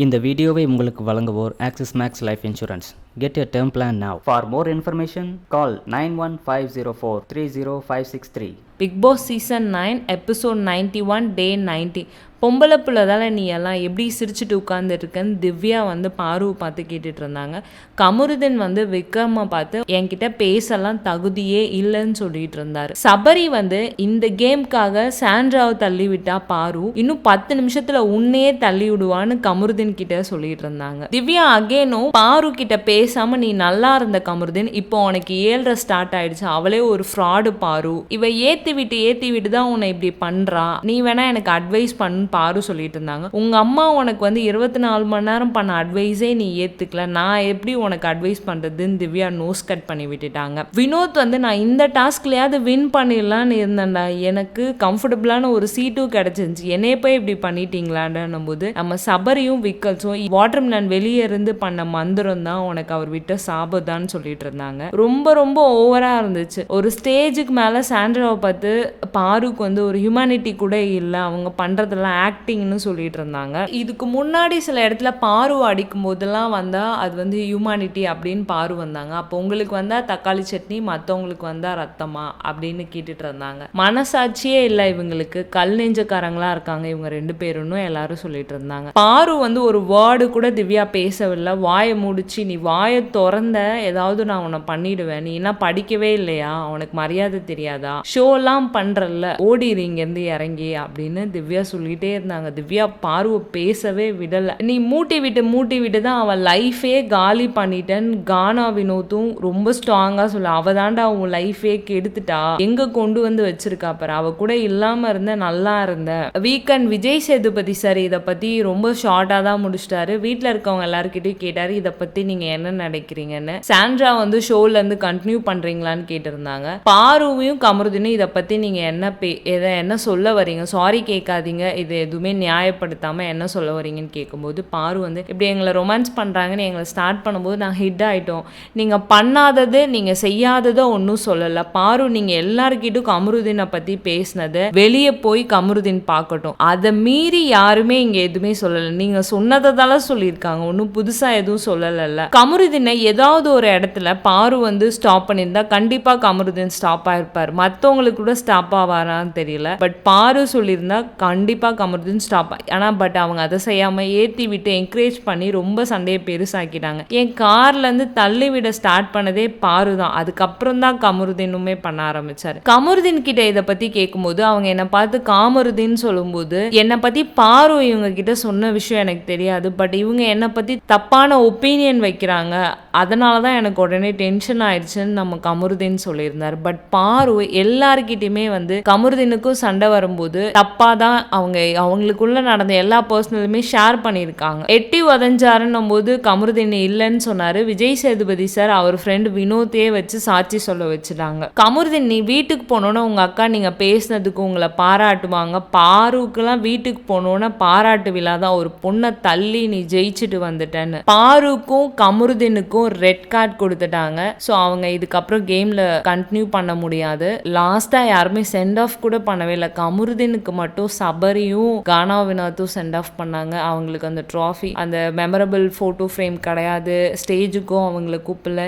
இந்த வீடியோவை உங்களுக்கு வழங்குவோர் Axis Max Life insurance get a term plan now for more information call nine one five zero four three zero five six three Bigg Boss season nine episode ninety one day ninety பொம்பளை பிள்ளைதால நீ எல்லாம்? எப்படி சிரிச்சுட்டு உட்காந்துருக்கன்னு திவ்யா வந்து பாருவை பார்த்து கேட்டுட்டு இருந்தாங்க. கமருதன் வந்து விக்ரமை பார்த்து என்கிட்ட பேசலாம் தகுதியே இல்லைன்னு சொல்லிட்டு இருந்தாரு. சபரி வந்து இந்த கேம்க்காக சாண்ட்ராவை தள்ளி விட்டா பாரு. இன்னும் பத்து நிமிஷத்துல உன்னையே தள்ளி விடுவான்னு கமருதன் கிட்ட சொல்லிட்டு இருந்தாங்க. திவ்யா அகேனும் பாரு கிட்ட பேசாம நீ நல்லா இருந்த கமருதன். இப்போ உனக்கு ஏழ்ற ஸ்டார்ட் ஆயிடுச்சு. அவளே ஒரு ஃப்ராடு பாரு. இவ ஏத்தி விட்டு ஏத்தி விட்டு தான் உன்னை இப்படி பண்றா. நீ வேணா எனக்கு அட்வைஸ் பண்ணு பாரு சொல்லிட்டு இருந்தாங்க. உங்க அம்மா உனக்கு வந்து இருபத்தி நாலு மணி நேரம் பண்ண அட்வைஸே நீ ஏத்துக்கல. நான் எப்படி உனக்கு அட்வைஸ் பண்றதுன்னு திவ்யா நோஸ் கட் பண்ணி விட்டுட்டாங்க. வினோத் வந்து நான் இந்த டாஸ்க்லயாவது வின் பண்ணிடலான்னு இருந்தேன்டா. எனக்கு கம்ஃபர்டபுளான ஒரு சீட்டும் கிடைச்சிருந்துச்சு. என்னைய போய் இப்படி பண்ணிட்டீங்களான்னும் போது நம்ம சபரியும் விக்கல்ஸும் வாட்டர் மிலன் வெளியே இருந்து பண்ண மந்திரம் தான் உனக்கு அவர் விட்ட சாபதான்னு சொல்லிட்டு இருந்தாங்க. ரொம்ப ரொம்ப ஓவரா இருந்துச்சு. ஒரு ஸ்டேஜுக்கு மேல சாண்ட்ராவை பார்த்து பாருக்கு வந்து ஒரு ஹியூமனிட்டி கூட இல்லை. அவங்க பண்றதெல்லாம் ஆக்டிங்னு சொல்லிட்டு இருந்தாங்க இதுக்கு முன்னாடி சில இடத்துல பாரு அடிக்கும் போதெல்லாம் வந்தால் அது வந்து ஹியூமானிட்டி அப்படின்னு பாரு வந்தாங்க. அப்போ உங்களுக்கு வந்தால் தக்காளி சட்னி மற்றவங்களுக்கு வந்தால் ரத்தமா அப்படின்னு கேட்டுட்டு இருந்தாங்க மனசாட்சியே இல்லை இவங்களுக்கு. கல் நெஞ்சக்காரங்களா இருக்காங்க இவங்க ரெண்டு பேருன்னு எல்லாரும் சொல்லிட்டு இருந்தாங்க பாரு வந்து ஒரு வேர்டு கூட திவ்யா பேசவில்லை. வாயை முடிச்சு நீ வாயை திறந்த ஏதாவது நான் உன்னை பண்ணிடுவேன். நீ என்ன படிக்கவே இல்லையா? உனக்கு மரியாதை தெரியாதா? ஷோலாம் பண்ணுறல்ல ஓடிடு இங்கேருந்து இறங்கி அப்படின்னு திவ்யா சொல்லிட்டே இருந்தாங்க திவ்யா பார்வை பேசவே விடலை. நீ மூட்டி விட்டு மூட்டி விட்டு தான் அவள் லைஃபே காலி பண்ணிட்டேன்னு கானா வினோத்தும் ரொம்ப ஸ்ட்ராங்கா சொல்ல அவள் தாண்டா உன் லைஃபே கெடுத்துட்டா. எங்க கொண்டு வந்து வச்சிருக்கா பாரு அவள் கூட இல்லாமல் இருந்த நல்லா இருந்த. வீக்கெண்ட் விஜய் சேதுபதி சார் இதை பத்தி ரொம்ப ஷார்ட்டா தான் முடிச்சிட்டாரு. வீட்டில் இருக்கவங்க எல்லாருக்கிட்டையும் கேட்டார் இதை பத்தி நீங்க என்ன நினைக்கிறீங்கன்னு? சாண்ட்ரா வந்து ஷோலேருந்து கண்டினியூ பண்றீங்களான்னு கேட்டிருந்தாங்க. பாருவையும் கமருதினும் இதை பத்தி நீங்க என்ன பே எதை என்ன சொல்ல வரீங்க? சாரி கேட்காதீங்க. இது எதுவுமே நியாயப்படுத்தாம என்ன சொல்ல வரீங்கன்னு கேட்கும்போது பாரு வந்து இப்படி எங்களை ரொமான்ஸ் பண்றாங்கன்னு எங்களை ஸ்டார்ட் பண்ணும்போது நான் ஹிட் ஆயிட்டோம். நீங்க பண்ணாதது நீங்க செய்யாததை ஒன்றும் சொல்லலை. பாரு நீங்கள் எல்லாருக்கிட்டும் கமருதீனை பத்தி பேசினதை வெளியே போய் கமருதீன் பார்க்கட்டும். அதை மீறி யாருமே இங்கே எதுவுமே சொல்லலை. நீங்க சொன்னதை தானே சொல்லியிருக்காங்க. ஒன்றும் புதுசா எதுவும் சொல்லலைல்ல. கமருதீனை ஏதாவது ஒரு இடத்துல பாரு வந்து ஸ்டாப் பண்ணியிருந்தா கண்டிப்பா கமருதீன் ஸ்டாப் ஆயிருப்பார். மற்றவங்களுக்கு கூட ஸ்டாப் ஆவாரான்னு தெரியல. பட் பாரு சொல்லியிருந்தா கண்டிப்பா கமருதீன் ஸ்டாப் ஆனால் பட் அவங்க அதை செய்யாமல் ஏற்றி விட்டு என்கரேஜ் பண்ணி ரொம்ப சண்டையை பெருசாக்கிட்டாங்க. என் கார்லேருந்து தள்ளி விட ஸ்டார்ட் பண்ணதே பாரு தான். அதுக்கப்புறம் தான் கமருதீனுமே பண்ண ஆரம்பிச்சார். கமருதீன் கிட்ட இதை பற்றி கேட்கும்போது அவங்க என்னை பார்த்து காமருதீன் சொல்லும்போது என்னை பற்றி பாரு இவங்க கிட்ட சொன்ன விஷயம் எனக்கு தெரியாது பட் இவங்க என்னை பற்றி தப்பான ஒப்பீனியன் வைக்கிறாங்க. அதனால தான் எனக்கு உடனே டென்ஷன் ஆயிடுச்சுன்னு நம்ம கமருதீன் சொல்லியிருந்தார். பட் பாரு எல்லார்கிட்டயுமே வந்து கமருதீனுக்கும் சண்டை வரும்போது தப்பாக தான் அவங்க அவங்களுக்குள்ள நடந்த எல்லா பர்சனலுமே ஷேர் பண்ணியிருக்காங்க. எட்டி உதஞ்சாருன்னும் போது கமருதீன் இல்லைன்னு சொன்னாரு. விஜய் சேதுபதி சார் அவர் ஃப்ரெண்டு வினோத்தையே வச்சு சாட்சி சொல்ல வச்சுட்டாங்க. கமருதீன் நீ வீட்டுக்கு போனோன்னு உங்க அக்கா நீங்க பேசினதுக்கு உங்களை பாராட்டுவாங்க. பாருக்கெல்லாம் வீட்டுக்கு போனோன்னு பாராட்டு விழா தான். ஒரு பொண்ணை தள்ளி நீ ஜெயிச்சுட்டு வந்துட்டேன்னு. பாருக்கும் கமருதீனுக்கும் ரெட் கார்டு கொடுத்துட்டாங்க. ஸோ அவங்க இதுக்கப்புறம் கேம்ல கண்டினியூ பண்ண முடியாது. லாஸ்டா யாருமே சென்ட் ஆஃப் கூட பண்ணவே இல்லை. கமருதீனுக்கு மட்டும் சபரியும் கானா வினோத்தும் சென்ட் ஆஃப் பண்ணாங்க. அவங்களுக்கு அந்த ட்ராஃபி அந்த மெமரபிள் ஃபோட்டோ ஃப்ரேம் கிடையாது. ஸ்டேஜுக்கும் அவங்கள கூப்பிடல.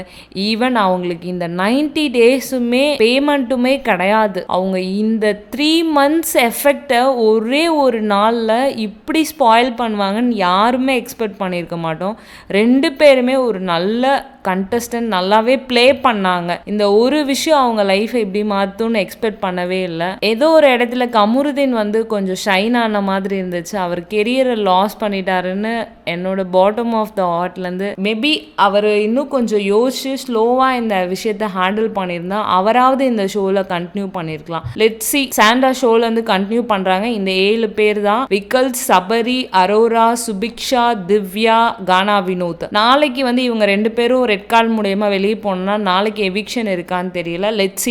ஈவன் அவங்களுக்கு இந்த நைன்டி டேஸுமே பேமெண்ட்டுமே கிடையாது. அவங்க இந்த த்ரீ மந்த்ஸ் எஃபெக்டை ஒரே ஒரு நாளில் இப்படி ஸ்பாயில் பண்ணுவாங்கன்னு யாருமே எக்ஸ்பெக்ட் பண்ணியிருக்க மாட்டோம். ரெண்டு பேருமே ஒரு நல்ல கண்டஸ்டன்ட் நல்லாவே ப்ளே பண்ணாங்க. இந்த ஒரு விஷயம் அவங்க லைஃப்பை எப்படி மாற்றும்னு எக்ஸ்பெக்ட் பண்ணவே இல்லை. ஏதோ ஒரு இடத்துல கமருதீன் வந்து கொஞ்சம் ஷைன் ஆன மாதிரி இருந்துச்சு. அவர் கெரியரை லாஸ் பண்ணிட்டாருன்னு என்னோட பாட்டம் ஆஃப் த ஹார்ட்லேருந்து மேபி அவர் இன்னும் கொஞ்சம் யோசிச்சு ஸ்லோவாக இந்த விஷயத்த ஹேண்டில் பண்ணியிருந்தா அவராவது இந்த ஷோவில் கண்டினியூ பண்ணியிருக்கலாம் லெட் சி சாண்டா ஷோலேருந்து கண்டினியூ பண்ணுறாங்க இந்த ஏழு பேர் தான். விக்கல் சபரி அரோரா சுபிக்ஷா திவ்யா கானா வினோத் நாளைக்கு வந்து இவங்க ரெண்டு பேரும் ரெட் கார்டு மூலயமா வெளியே போனோம்னா நாளைக்கு எவிக்ஷன் இருக்கான்னு தெரியல. Let see